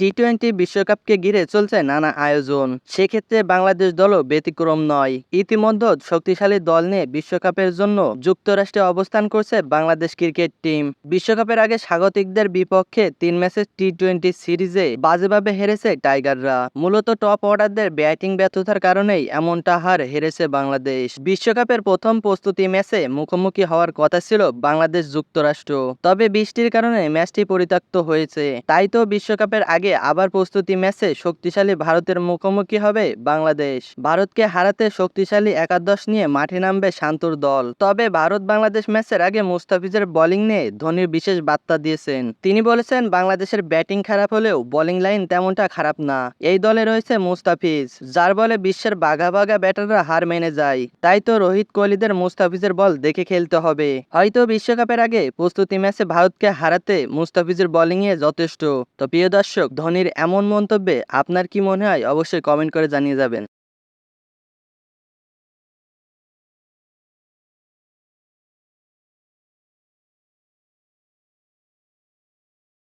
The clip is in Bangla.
টি টোয়েন্টি বিশ্বকাপকে ঘিরে চলছে নানা আয়োজন। সেক্ষেত্রে বাংলাদেশ দলও ব্যতিক্রম নয়। ইতিমধ্যে শক্তিশালী দল নিয়ে বিশ্বকাপের জন্য যুক্তরাষ্ট্রে অবস্থান করছে বাংলাদেশ ক্রিকেট টিম। বিশ্বকাপের আগে স্বাগতিকদের বিপক্ষে তিন ম্যাচের টি টোয়েন্টি সিরিজে বাজেভাবে হেরেছে টাইগাররা। মূলত টপ অর্ডারদের ব্যাটিং ব্যর্থতার কারণেই এমনটা হার হেরেছে বাংলাদেশ। বিশ্বকাপের প্রথম প্রস্তুতি ম্যাচে মুখোমুখি হওয়ার কথা ছিল বাংলাদেশ যুক্তরাষ্ট্র। তবে বৃষ্টির কারণে ম্যাচটি পরিত্যক্ত হয়েছে। তাই তো বিশ্বকাপের আগে আবার প্রস্তুতি ম্যাচে শক্তিশালী ভারতের মুখোমুখি হবে বাংলাদেশ। ভারতকে হারাতে শক্তিশালী একাদশ নিয়ে মাঠে নামবে শান্তর দল। তবে ভারত বাংলাদেশ ম্যাচের আগে মুস্তাফিজের বোলিং নিয়ে ধোনির বিশেষ বার্তা দিয়েছেন। তিনি বলেছেন, বাংলাদেশের ব্যাটিং খারাপ হলেও বোলিং লাইন তেমনটা খারাপ না। এই দলে রয়েছে মুস্তাফিজ, যার বলে বিশ্বের বাঘা বাঘা ব্যাটাররা হার মেনে যায়। তাই তো রোহিত কোহলিদের মুস্তাফিজের বল দেখে খেলতে হবে। হয়তো বিশ্বকাপের আগে প্রস্তুতি ম্যাচে ভারতকে হারাতে মুস্তাফিজের বোলিংয়ে যথেষ্ট। তো প্রিয় দর্শক ধোনির এমন মন্তব্যে আপনার কি মনে হয়? অবশ্যই কমেন্ট করে জানিয়ে যাবেন।